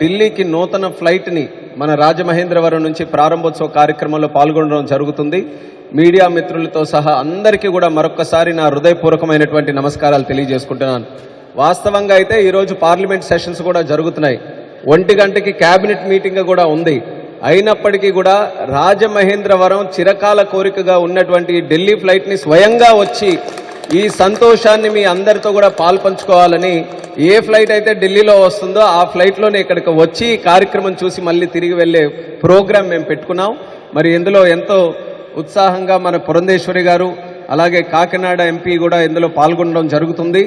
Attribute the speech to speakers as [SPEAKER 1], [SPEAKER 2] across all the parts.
[SPEAKER 1] ఢిల్లీకి నూతన ఫ్లైట్ని మన రాజమహేంద్రవరం నుంచి ప్రారంభోత్సవ కార్యక్రమంలో పాల్గొనడం జరుగుతుంది. మీడియా మిత్రులతో సహా అందరికీ కూడా మరొక్కసారి నా హృదయపూర్వకమైనటువంటి నమస్కారాలు తెలియజేసుకుంటున్నాను. వాస్తవంగా అయితే ఈరోజు పార్లమెంట్ సెషన్స్ కూడా జరుగుతున్నాయి. ఒంటి గంటకి క్యాబినెట్ మీటింగ్ కూడా ఉంది. అయినప్పటికీ కూడా రాజమహేంద్రవరం చిరకాల కోరికగా ఉన్నటువంటి ఢిల్లీ ఫ్లైట్ని స్వయంగా వచ్చి ఈ సంతోషాన్ని మీ అందరితో కూడా పాల్పంచుకోవాలని ఏ ఫ్లైట్ అయితే ఢిల్లీలో వస్తుందో ఆ ఫ్లైట్లోనే ఇక్కడికి వచ్చి కార్యక్రమం చూసి మళ్ళీ తిరిగి వెళ్ళే ప్రోగ్రాం మేము పెట్టుకున్నాం. మరి ఇందులో ఎంతో ఉత్సాహంగా మన పురంధేశ్వరి గారు అలాగే కాకినాడ ఎంపీ కూడా ఇందులో పాల్గొనడం జరుగుతుంది.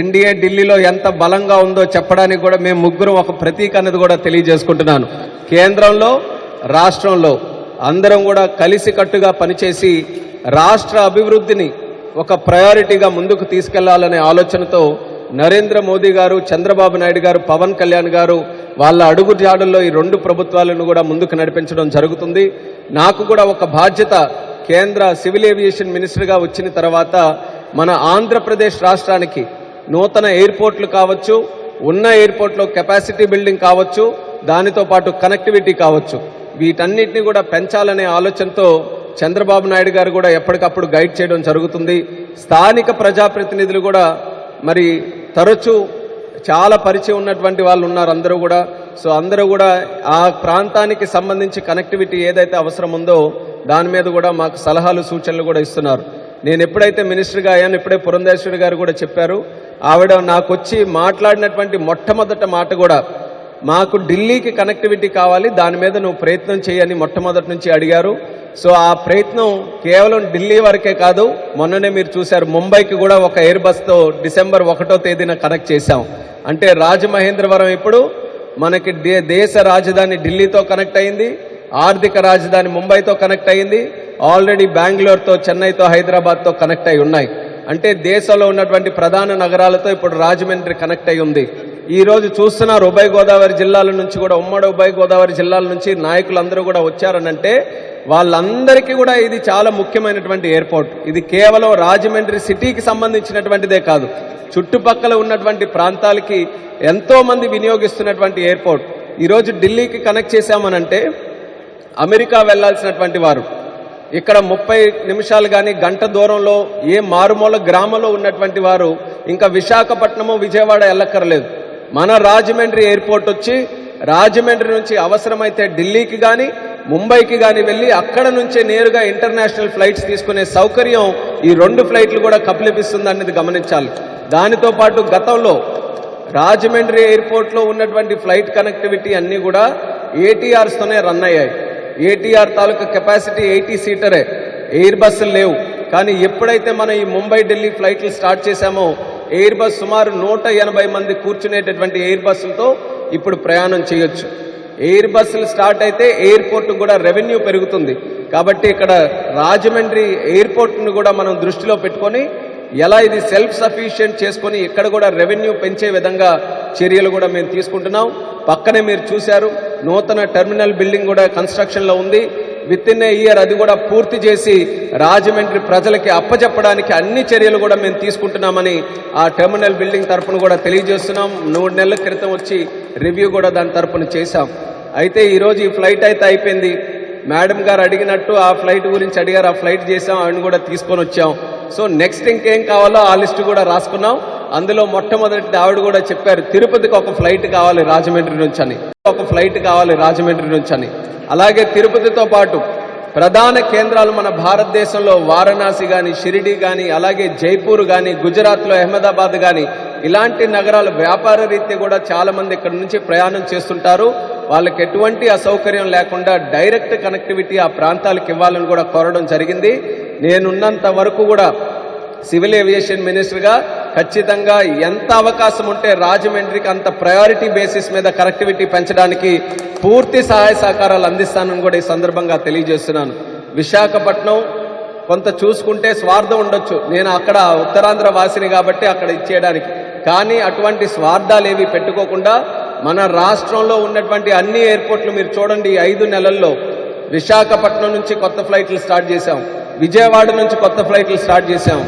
[SPEAKER 1] ఎన్డీఏ ఢిల్లీలో ఎంత బలంగా ఉందో చెప్పడానికి కూడా మేము ముగ్గురం ఒక ప్రతీక అనేది కూడా తెలియజేసుకుంటున్నాను. కేంద్రంలో రాష్ట్రంలో అందరం కూడా కలిసికట్టుగా పనిచేసి రాష్ట్ర అభివృద్ధిని ఒక ప్రయారిటీగా ముందుకు తీసుకెళ్ళాలనే ఆలోచనతో నరేంద్ర మోదీ గారు చంద్రబాబు నాయుడు గారు పవన్ కళ్యాణ్ గారు వాళ్ళ అడుగు జాడల్లో ఈ రెండు ప్రభుత్వాలను కూడా ముందుకు నడిపించడం జరుగుతుంది. నాకు కూడా ఒక బాధ్యత కేంద్ర సివిల్ ఏవియేషన్ మినిస్టర్గా వచ్చిన తర్వాత మన ఆంధ్రప్రదేశ్ రాష్ట్రానికి నూతన ఎయిర్పోర్ట్లు కావచ్చు ఉన్న ఎయిర్పోర్ట్లో కెపాసిటీ బిల్డింగ్ కావచ్చు దానితో పాటు కనెక్టివిటీ కావచ్చు. వీటన్నిటిని కూడా పెంచాలనే ఆలోచనతో చంద్రబాబు నాయుడు గారు కూడా ఎప్పటికప్పుడు గైడ్ చేయడం జరుగుతుంది. స్థానిక ప్రజాప్రతినిధులు కూడా మరి తరచూ చాలా పరిచయం ఉన్నటువంటి వాళ్ళు ఉన్నారు అందరూ కూడా. సో అందరూ కూడా ఆ ప్రాంతానికి సంబంధించి కనెక్టివిటీ ఏదైతే అవసరం ఉందో దాని మీద కూడా మాకు సలహాలు సూచనలు కూడా ఇస్తున్నారు. నేను ఎప్పుడైతే మినిస్టర్గా అయ్యాను ఇప్పుడే పురంధేశ్వరి గారు కూడా చెప్పారు. ఆవిడ నాకు వచ్చి మాట్లాడినటువంటి మొట్టమొదట మాట కూడా మాకు ఢిల్లీకి కనెక్టివిటీ కావాలి దాని మీద నువ్వు ప్రయత్నం చేయని మొట్టమొదటి నుంచి అడిగారు. సో ఆ ప్రయత్నం కేవలం ఢిల్లీ వరకే కాదు మొన్ననే మీరు చూశారు ముంబైకి కూడా ఒక ఎయిర్ బస్తో డిసెంబర్ ఒకటో తేదీన కనెక్ట్ చేశాం. అంటే రాజమహేంద్రవరం ఇప్పుడు మనకి దేశ రాజధాని ఢిల్లీతో కనెక్ట్ అయింది ఆర్థిక రాజధాని ముంబైతో కనెక్ట్ అయింది ఆల్రెడీ బెంగళూరుతో చెన్నైతో హైదరాబాద్తో కనెక్ట్ అయి ఉన్నాయి. అంటే దేశంలో ఉన్నటువంటి ప్రధాన నగరాలతో ఇప్పుడు రాజమండ్రి కనెక్ట్ అయి ఉంది. ఈరోజు చూస్తున్నారు ఉభయ గోదావరి జిల్లాల నుంచి కూడా ఉమ్మడి ఉభయ గోదావరి జిల్లాల నుంచి నాయకులందరూ కూడా వచ్చారనంటే వాళ్ళందరికీ కూడా ఇది చాలా ముఖ్యమైనటువంటి ఎయిర్పోర్ట్ ఇది కేవలం రాజమండ్రి సిటీకి సంబంధించినటువంటిదే కాదు. చుట్టుపక్కల ఉన్నటువంటి ప్రాంతాలకి ఎంతో మంది వినియోగిస్తున్నటువంటి ఎయిర్పోర్ట్ ఈరోజు ఢిల్లీకి కనెక్ట్ చేశామనంటే అమెరికా వెళ్ళాల్సినటువంటి వారు. ఇక్కడ ముప్పై నిమిషాలు కానీ గంట దూరంలో ఏ మారుమూల గ్రామంలో ఉన్నటువంటి వారు ఇంకా విశాఖపట్నము విజయవాడ వెళ్ళక్కర్లేదు మన రాజమండ్రి ఎయిర్పోర్ట్ వచ్చి రాజమండ్రి నుంచి అవసరమైతే ఢిల్లీకి కానీ ముంబైకి కానీ వెళ్ళి అక్కడ నుంచే నేరుగా ఇంటర్నేషనల్ ఫ్లైట్స్ తీసుకునే సౌకర్యం ఈ రెండు ఫ్లైట్లు కూడా కపిలిపిస్తుంది అనేది గమనించాలి. దానితో పాటు గతంలో రాజమండ్రి ఎయిర్పోర్ట్లో ఉన్నటువంటి ఫ్లైట్ కనెక్టివిటీ అన్నీ కూడా ఏటీఆర్స్తోనే రన్ అయ్యాయి. ఏటీఆర్ తాలూకా కెపాసిటీ ఎయిటీ సీటరే. ఎయిర్ బస్సులు లేవు. కానీ ఎప్పుడైతే మనం ఈ ముంబై ఢిల్లీ ఫ్లైట్లు స్టార్ట్ చేశామో ఎయిర్ బస్ సుమారు నూట ఎనభై మంది కూర్చునేటటువంటి ఎయిర్ బస్సులతో ఇప్పుడు ప్రయాణం చేయొచ్చు. ఎయిర్ బస్సులు స్టార్ట్ అయితే ఎయిర్పోర్ట్ కూడా రెవెన్యూ పెరుగుతుంది. కాబట్టి ఇక్కడ రాజమండ్రి ఎయిర్పోర్ట్ను కూడా మనం దృష్టిలో పెట్టుకొని ఎలా ఇది సెల్ఫ్ సఫిషియెంట్ చేసుకొని ఇక్కడ కూడా రెవెన్యూ పెంచే విధంగా చర్యలు కూడా మేము తీసుకుంటున్నాం. పక్కనే మీరు చూశారు నూతన టెర్మినల్ బిల్డింగ్ కూడా కన్స్ట్రక్షన్లో ఉంది. విత్ ఇన్ ఏ ఇయర్ అది కూడా పూర్తి చేసి రాజమండ్రి ప్రజలకి అప్పచెప్పడానికి అన్ని చర్యలు కూడా మేము తీసుకుంటున్నామని ఆ టెర్మినల్ బిల్డింగ్ తరఫున కూడా తెలియజేస్తున్నాం. మూడు నెలల క్రితం వచ్చి రివ్యూ కూడా దాని తరపున చేశాం. అయితే ఈరోజు ఈ ఫ్లైట్ అయితే అయిపోయింది. మేడం గారు అడిగినట్టు ఆ ఫ్లైట్ గురించి అడిగారు. ఆ ఫ్లైట్ చేసాం ఆవిడ కూడా తీసుకొని వచ్చాం. సో నెక్స్ట్ ఇంకేం కావాలో ఆ లిస్ట్ కూడా రాసుకున్నాం. అందులో మొట్టమొదటి ఆవిడ కూడా చెప్పారు తిరుపతికి ఒక ఫ్లైట్ కావాలి రాజమండ్రి నుంచి అని. ఒక ఫ్లైట్ కావాలి రాజమండ్రి నుంచి అని. అలాగే తిరుపతితో పాటు ప్రధాన కేంద్రాలు మన భారతదేశంలో వారణాసి కానీ షిరిడి కానీ అలాగే జైపూర్ కానీ గుజరాత్లో అహ్మదాబాద్ కానీ ఇలాంటి నగరాలు వ్యాపార రీత్యా కూడా చాలా మంది ఇక్కడ నుంచి ప్రయాణం చేస్తుంటారు. వాళ్ళకి ఎటువంటి అసౌకర్యం లేకుండా డైరెక్ట్ కనెక్టివిటీ ఆ ప్రాంతాలకు ఇవ్వాలని కూడా కోరడం జరిగింది. నేనున్నంత వరకు కూడా సివిల్ ఏవియేషన్ మినిస్టర్గా ఖచ్చితంగా ఎంత అవకాశం ఉంటే రాజమండ్రికి అంత ప్రయారిటీ బేసిస్ మీద కనెక్టివిటీ పెంచడానికి పూర్తి సహాయ సహకారాలు అందిస్తానని కూడా ఈ సందర్భంగా తెలియజేస్తున్నాను. విశాఖపట్నం కొంత చూసుకుంటే స్వార్థం ఉండొచ్చు. నేను అక్కడ ఉత్తరాంధ్ర వాసిని కాబట్టి అక్కడ ఇచ్చేయడానికి. కానీ అటువంటి స్వార్థాలు ఏవి పెట్టుకోకుండా మన రాష్ట్రంలో ఉన్నటువంటి అన్ని ఎయిర్పోర్ట్లు మీరు చూడండి ఐదు నెలల్లో విశాఖపట్నం నుంచి కొత్త ఫ్లైట్లు స్టార్ట్ చేశాం. విజయవాడ నుంచి కొత్త ఫ్లైట్లు స్టార్ట్ చేశాం.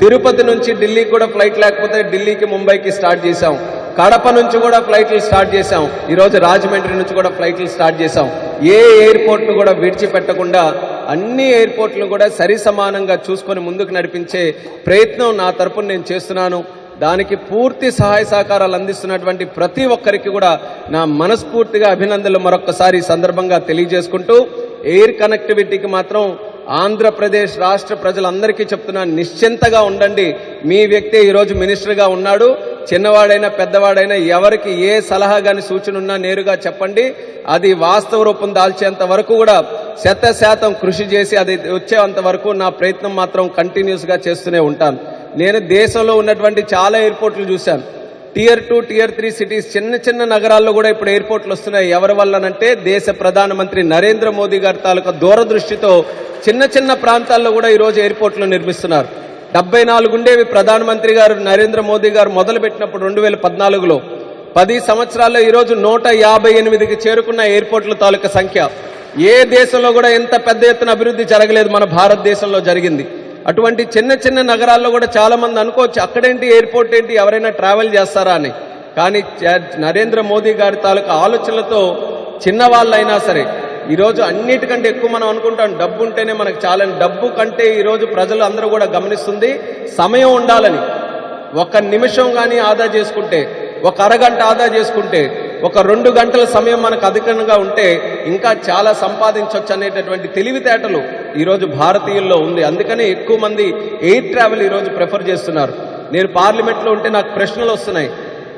[SPEAKER 1] తిరుపతి నుంచి ఢిల్లీకి కూడా ఫ్లైట్ లేకపోతే ఢిల్లీకి ముంబైకి స్టార్ట్ చేశాం. కడప నుంచి కూడా ఫ్లైట్లు స్టార్ట్ చేశాం. ఈరోజు రాజమండ్రి నుంచి కూడా ఫ్లైట్లు స్టార్ట్ చేశాం. ఏ ఎయిర్పోర్ట్ను కూడా విడిచిపెట్టకుండా అన్ని ఎయిర్పోర్ట్లను కూడా సరి సమానంగా చూసుకొని ముందుకు నడిపించే ప్రయత్నం నా తరపున నేను చేస్తున్నాను. దానికి పూర్తి సహాయ సహకారాలు అందిస్తున్నటువంటి ప్రతి ఒక్కరికి కూడా నా మనస్ఫూర్తిగా అభినందనలు మరొక్కసారి సందర్భంగా తెలియజేసుకుంటూ ఎయిర్ కనెక్టివిటీకి మాత్రం ఆంధ్రప్రదేశ్ రాష్ట్ర ప్రజలందరికీ చెప్తున్నా నిశ్చింతగా ఉండండి. మీ వ్యక్తి ఈరోజు మినిస్టర్గా ఉన్నాడు. చిన్నవాడైనా పెద్దవాడైనా ఎవరికి ఏ సలహా కానీ సూచన ఉన్నా నేరుగా చెప్పండి. అది వాస్తవ రూపం దాల్చేంత వరకు కూడా శత శాతం కృషి చేసి అది వచ్చేంత వరకు నా ప్రయత్నం మాత్రం కంటిన్యూస్గా చేస్తూనే ఉంటాను. నేను దేశంలో ఉన్నటువంటి చాలా ఎయిర్పోర్ట్లు చూశాను tier two tier three cities చిన్న చిన్న నగరాల్లో కూడా ఇప్పుడు ఎయిర్పోర్ట్లు వస్తున్నాయి. ఎవరి వల్లనంటే దేశ ప్రధానమంత్రి నరేంద్ర మోదీ గారి తాలూకా దూరదృష్టితో చిన్న చిన్న ప్రాంతాల్లో కూడా ఈరోజు ఎయిర్పోర్ట్లు నిర్మిస్తున్నారు. డెబ్బై నాలుగు ఉండేవి ప్రధానమంత్రి గారు నరేంద్ర మోదీ గారు మొదలుపెట్టినప్పుడు రెండు వేల పద్నాలుగులో. పది సంవత్సరాల్లో ఈరోజు నూట యాభై ఎనిమిదికి చేరుకున్న ఎయిర్పోర్ట్ల తాలూకా సంఖ్య. ఏ దేశంలో కూడా ఇంత పెద్ద ఎత్తున అభివృద్ధి జరగలేదు మన భారతదేశంలో జరిగింది. అటువంటి చిన్న చిన్న నగరాల్లో కూడా చాలా మంది అనుకోవచ్చు అక్కడేంటి ఎయిర్పోర్ట్ ఏంటి ఎవరైనా ట్రావెల్ చేస్తారా అని. కానీ నరేంద్ర మోదీ గారి తాలూకా ఆలోచనలతో చిన్నవాళ్ళైనా సరే ఈరోజు అన్నిటికంటే ఎక్కువ మనం అనుకుంటాం డబ్బు ఉంటేనే మనకు చాలా డబ్బు కంటే ఈరోజు ప్రజలు అందరూ కూడా గమనిస్తుంది సమయం ఉండాలని. ఒక నిమిషం కానీ ఆదా చేసుకుంటే ఒక అరగంట ఆదా చేసుకుంటే ఒక రెండు గంటల సమయం మనకు అధికంగా ఉంటే ఇంకా చాలా సంపాదించవచ్చు అనేటటువంటి తెలివితేటలు ఈరోజు భారతీయుల్లో ఉంది. అందుకనే ఎక్కువ మంది ఎయిర్ ట్రావెల్ ఈరోజు ప్రిఫర్ చేస్తున్నారు. నేను పార్లమెంట్లో ఉంటే నాకు ప్రశ్నలు వస్తున్నాయి.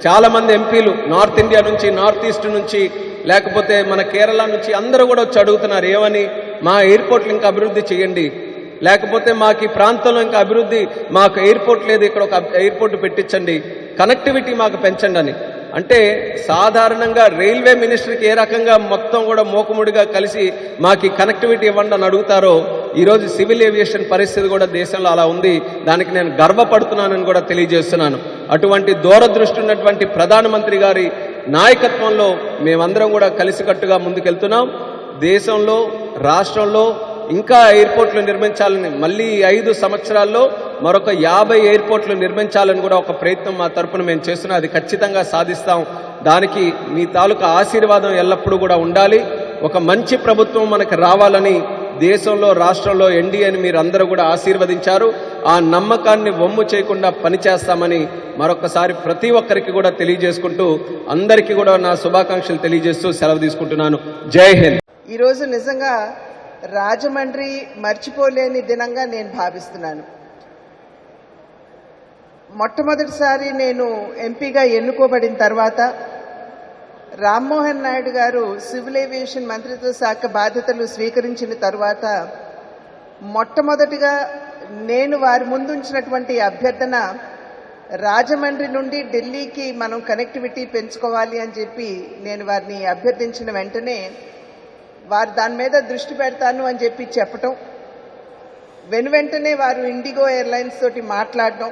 [SPEAKER 1] చాలామంది ఎంపీలు నార్త్ ఇండియా నుంచి నార్త్ ఈస్ట్ నుంచి లేకపోతే మన కేరళ నుంచి అందరూ కూడా వచ్చి అడుగుతున్నారు ఏమని? మా ఎయిర్పోర్ట్లు ఇంకా అభివృద్ధి చేయండి. లేకపోతే మాకు ఈ ప్రాంతంలో ఇంకా అభివృద్ధి మాకు ఎయిర్పోర్ట్ లేదు ఇక్కడ ఒక ఎయిర్పోర్ట్ పెట్టించండి. కనెక్టివిటీ మాకు పెంచండి అని. అంటే సాధారణంగా రైల్వే మినిస్టర్కి ఏ రకంగా మొత్తం కూడా మోకముడిగా కలిసి మాకు కనెక్టివిటీ ఇవ్వండి అని అడుగుతారో ఈరోజు సివిల్ ఏవియేషన్ పరిస్థితి కూడా దేశంలో అలా ఉంది. దానికి నేను గర్వపడుతున్నానని కూడా తెలియజేస్తున్నాను. అటువంటి దూరదృష్టి ఉన్నటువంటి ప్రధానమంత్రి గారి నాయకత్వంలో మేమందరం కూడా కలిసికట్టుగా ముందుకెళ్తున్నాం. దేశంలో రాష్ట్రంలో ఇంకా ఎయిర్పోర్ట్లు నిర్మించాలని మళ్ళీ ఐదు సంవత్సరాల్లో మరొక యాభై ఎయిర్పోర్ట్లు నిర్మించాలని కూడా ఒక ప్రయత్నం మా తరపున మేము చేస్తున్నాం. అది ఖచ్చితంగా సాధిస్తాం. దానికి మీ తాలూకా ఆశీర్వాదం ఎల్లప్పుడూ కూడా ఉండాలి. ఒక మంచి ప్రభుత్వం మనకు రావాలని దేశంలో రాష్ట్రంలో ఎన్డీఏని మీరు అందరూ కూడా ఆశీర్వదించారు. ఆ నమ్మకాన్ని వమ్ము చేయకుండా పనిచేస్తామని మరొకసారి ప్రతి ఒక్కరికి కూడా తెలియజేసుకుంటూ అందరికీ కూడా నా శుభాకాంక్షలు తెలియజేస్తూ సెలవు తీసుకుంటున్నాను. జై హింద్.
[SPEAKER 2] ఈరోజు నిజంగా రాజమండ్రి మర్చిపోలేని దినంగా నేను భావిస్తున్నాను. మొట్టమొదటిసారి నేను ఎంపీగా ఎన్నుకోబడిన తర్వాత రామ్మోహన్ నాయుడు గారు సివిల్ ఏవియేషన్ మంత్రిత్వ శాఖ బాధ్యతలు స్వీకరించిన తర్వాత మొట్టమొదటిగా నేను వారి ముందుంచినటువంటి అభ్యర్థన రాజమండ్రి నుండి ఢిల్లీకి మనం కనెక్టివిటీ పెంచుకోవాలి అని చెప్పి నేను వారిని అభ్యర్థించిన వెంటనే వారు దాని మీద దృష్టి పెడతాను అని చెప్పి చెప్పటం. వెను వెంటనే వారు ఇండిగో ఎయిర్లైన్స్ తోటి మాట్లాడడం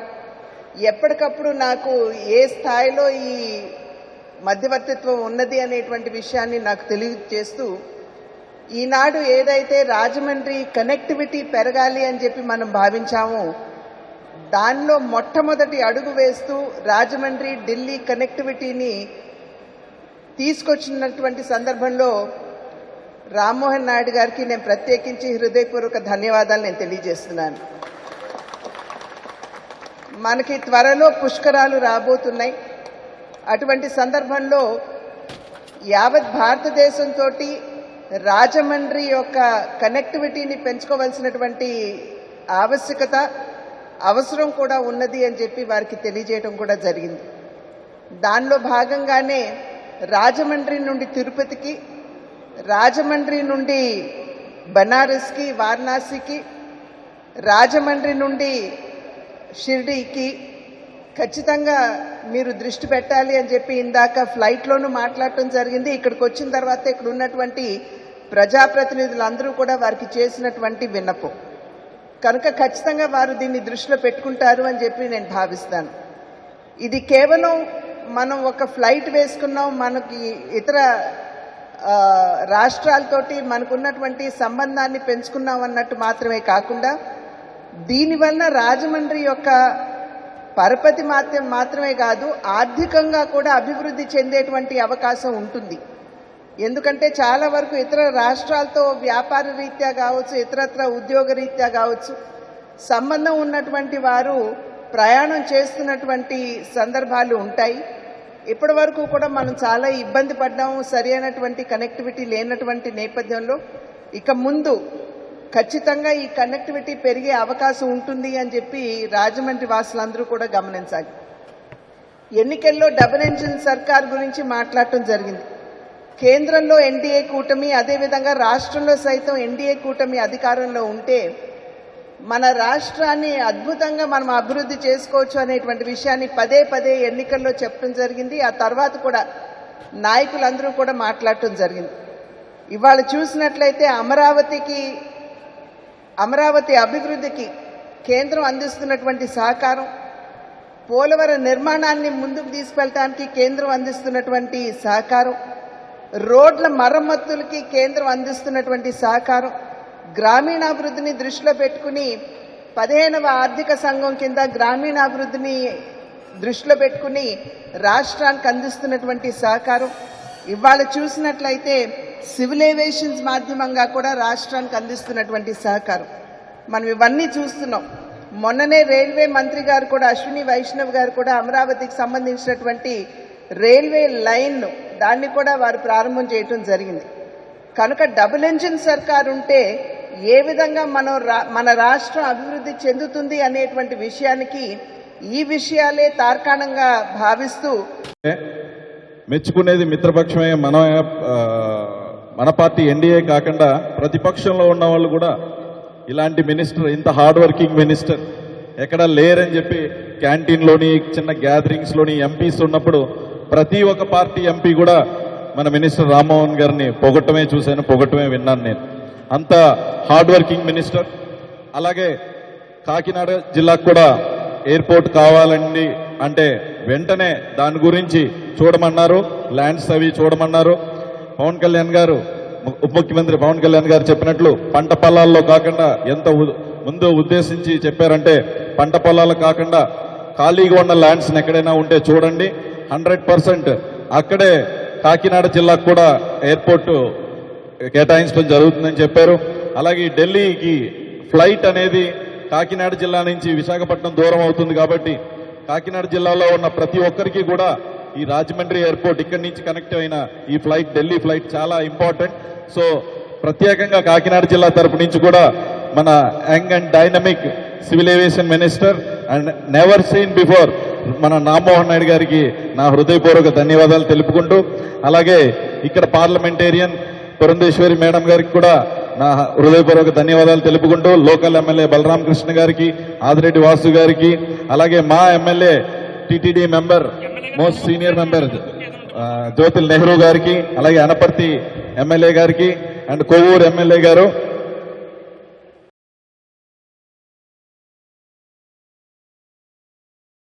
[SPEAKER 2] ఎప్పటికప్పుడు నాకు ఏ స్థాయిలో ఈ మధ్యవర్తిత్వం ఉన్నది అనేటువంటి విషయాన్ని నాకు తెలియజేస్తూ ఈనాడు ఏదైతే రాజమండ్రి కనెక్టివిటీ పెరగాలి అని చెప్పి మనం భావించామో దానిలో మొట్టమొదటి అడుగు వేస్తూ రాజమండ్రి ఢిల్లీ కనెక్టివిటీని తీసుకొచ్చినటువంటి సందర్భంలో రామ్మోహన్ నాయుడు గారికి నేను ప్రత్యేకించి హృదయపూర్వక ధన్యవాదాలు నేను తెలియజేస్తున్నాను. మనకి త్వరలో పుష్కరాలు రాబోతున్నాయి. అటువంటి సందర్భంలో యావత్ భారతదేశంతో రాజమండ్రి యొక్క కనెక్టివిటీని పెంచుకోవాల్సినటువంటి ఆవశ్యకత అవసరం కూడా ఉన్నది అని చెప్పి వారికి తెలియజేయడం కూడా జరిగింది. దానిలో భాగంగానే రాజమండ్రి నుండి తిరుపతికి రాజమండ్రి నుండి బనారస్కి వారణాసికి రాజమండ్రి నుండి షిర్డీకి ఖచ్చితంగా మీరు దృష్టి పెట్టాలి అని చెప్పి ఇందాక ఫ్లైట్లోనూ మాట్లాడటం జరిగింది. ఇక్కడికి వచ్చిన తర్వాత ఇక్కడ ఉన్నటువంటి ప్రజాప్రతినిధులందరూ కూడా వారికి చేసినటువంటి విన్నపం. కనుక ఖచ్చితంగా వారు దీన్ని దృష్టిలో పెట్టుకుంటారు అని చెప్పి నేను భావిస్తాను. ఇది కేవలం మనం ఒక ఫ్లైట్ వేసుకున్నాం మనకి ఇతర రాష్ట్రాలతోటి మనకున్నటువంటి సంబంధాన్ని పెంచుకున్నాం అన్నట్టు మాత్రమే కాకుండా దీనివల్ల రాజమండ్రి యొక్క పరపతి మాత్రం మాత్రమే కాదు ఆర్థికంగా కూడా అభివృద్ధి చెందేటువంటి అవకాశం ఉంటుంది. ఎందుకంటే చాలా వరకు ఇతర రాష్ట్రాలతో వ్యాపార రీత్యా కావచ్చు ఇతరత్ర ఉద్యోగ రీత్యా కావచ్చు సంబంధం ఉన్నటువంటి వారు ప్రయాణం చేస్తున్నటువంటి సందర్భాలు ఉంటాయి. ఇప్పటి వరకు కూడా మనం చాలా ఇబ్బంది పడ్డాము సరి అయినటువంటి కనెక్టివిటీ లేనటువంటి నేపథ్యంలో. ఇక ముందు ఖచ్చితంగా ఈ కనెక్టివిటీ పెరిగే అవకాశం ఉంటుంది అని చెప్పి రాజమండ్రి వాసులందరూ కూడా గమనించాలి. ఎన్నికల్లో డబుల్ ఇంజిన్ సర్కార్ గురించి మాట్లాడటం జరిగింది. కేంద్రంలో ఎన్డీఏ కూటమి అదేవిధంగా రాష్ట్రంలో సైతం ఎన్డీఏ కూటమి అధికారంలో ఉంటే మన రాష్ట్రాన్ని అద్భుతంగా మనం అభివృద్ధి చేసుకోవచ్చు అనేటువంటి విషయాన్ని పదే పదే ఎన్నికల్లో చెప్పడం జరిగింది. ఆ తర్వాత కూడా నాయకులందరూ కూడా మాట్లాడటం జరిగింది. ఇవాళ చూసినట్లయితే అమరావతికి అమరావతి అభివృద్ధికి కేంద్రం అందిస్తున్నటువంటి సహకారం పోలవరం నిర్మాణాన్ని ముందుకు తీసుకెళ్ళటానికి కేంద్రం అందిస్తున్నటువంటి సహకారం రోడ్ల మరమ్మతులకి కేంద్రం అందిస్తున్నటువంటి సహకారం గ్రామీణాభివృద్ధిని దృష్టిలో పెట్టుకుని పదిహేనవ ఆర్థిక సంఘం కింద గ్రామీణాభివృద్ధిని దృష్టిలో పెట్టుకుని రాష్ట్రానికి అందిస్తున్నటువంటి సహకారం. ఇవాళ చూసినట్లయితే సివిల్ ఏవియేషన్స్ మాధ్యమంగా కూడా రాష్ట్రానికి అందిస్తున్నటువంటి సహకారం. మనం ఇవన్నీ చూస్తున్నాం. మొన్ననే రైల్వే మంత్రి గారు కూడా అశ్విని వైష్ణవ్ గారు కూడా అమరావతికి సంబంధించినటువంటి రైల్వే లైన్ను దాన్ని కూడా వారు ప్రారంభం చేయటం జరిగింది. కనుక డబుల్ ఇంజిన్ సర్కార్ ఉంటే ఏ విధంగా మనం రా- మన రాష్ట్రం అభివృద్ధి చెందుతుంది అనేటువంటి విషయానికి ఈ విషయాలే తార్కాణంగా భావిస్తూ
[SPEAKER 3] మెచ్చుకునేది మిత్రపక్షమే మన మన పార్టీ ఎన్డీఏ కాకుండా ప్రతిపక్షంలో ఉన్న వాళ్ళు కూడా ఇలాంటి మినిస్టర్ ఇంత హార్డ్ వర్కింగ్ మినిస్టర్ ఎక్కడ లేరని చెప్పి క్యాంటీన్లోని చిన్న గ్యాదరింగ్స్లోని ఎంపీస్ ఉన్నప్పుడు ప్రతి ఒక్క పార్టీ ఎంపీ కూడా మన మినిస్టర్ రామ్మోహన్ గారిని పొగట్టమే చూశాను పొగట్టమే విన్నాను నేను. అంత హార్డ్ వర్కింగ్ మినిస్టర్. అలాగే కాకినాడ జిల్లాకు కూడా ఎయిర్పోర్ట్ కావాలండి అంటే వెంటనే దాని గురించి చూడమన్నారు ల్యాండ్స్ అవి చూడమన్నారు. పవన్ కళ్యాణ్ గారు ఉప ముఖ్యమంత్రి పవన్ కళ్యాణ్ గారు చెప్పినట్లు పంట పొలాల్లో కాకుండా ఎంత ముందు ఉద్దేశించి చెప్పారంటే పంట పొలాలు కాకుండా ఖాళీగా ఉన్న ల్యాండ్స్ ఎక్కడైనా ఉంటే చూడండి. హండ్రెడ్ పర్సెంట్ అక్కడే కాకినాడ జిల్లాకు కూడా ఎయిర్పోర్టు కేటాయించడం జరుగుతుందని చెప్పారు. అలాగే ఈ ఢిల్లీకి ఫ్లైట్ అనేది కాకినాడ జిల్లా నుంచి విశాఖపట్నం దూరం అవుతుంది కాబట్టి కాకినాడ జిల్లాలో ఉన్న ప్రతి ఒక్కరికి కూడా ఈ రాజమండ్రి ఎయిర్పోర్ట్ ఇక్కడి నుంచి కనెక్ట్ అయిన ఈ ఫ్లైట్ ఢిల్లీ ఫ్లైట్ చాలా ఇంపార్టెంట్. సో ప్రత్యేకంగా కాకినాడ జిల్లా తరపు నుంచి కూడా మన young and dynamic civil aviation minister and never seen before మన రామ్మోహన్ నాయుడు గారికి నా హృదయపూర్వక ధన్యవాదాలు తెలుపుకుంటూ అలాగే ఇక్కడ పార్లమెంటేరియన్ పురంధేశ్వరి మేడం గారికి కూడా నా హృదయపూర్వక ధన్యవాదాలు తెలుపుకుంటూ లోకల్ ఎమ్మెల్యే బలరామకృష్ణ గారికి ఆదిరెడ్డి వాసు గారికి అలాగే మా MLA TTD member most senior member Jyothul Nehru గారికి అలాగే అనపర్తి ఎమ్మెల్యే గారికి అండ్ కొవ్వూరు ఎమ్మెల్యే గారు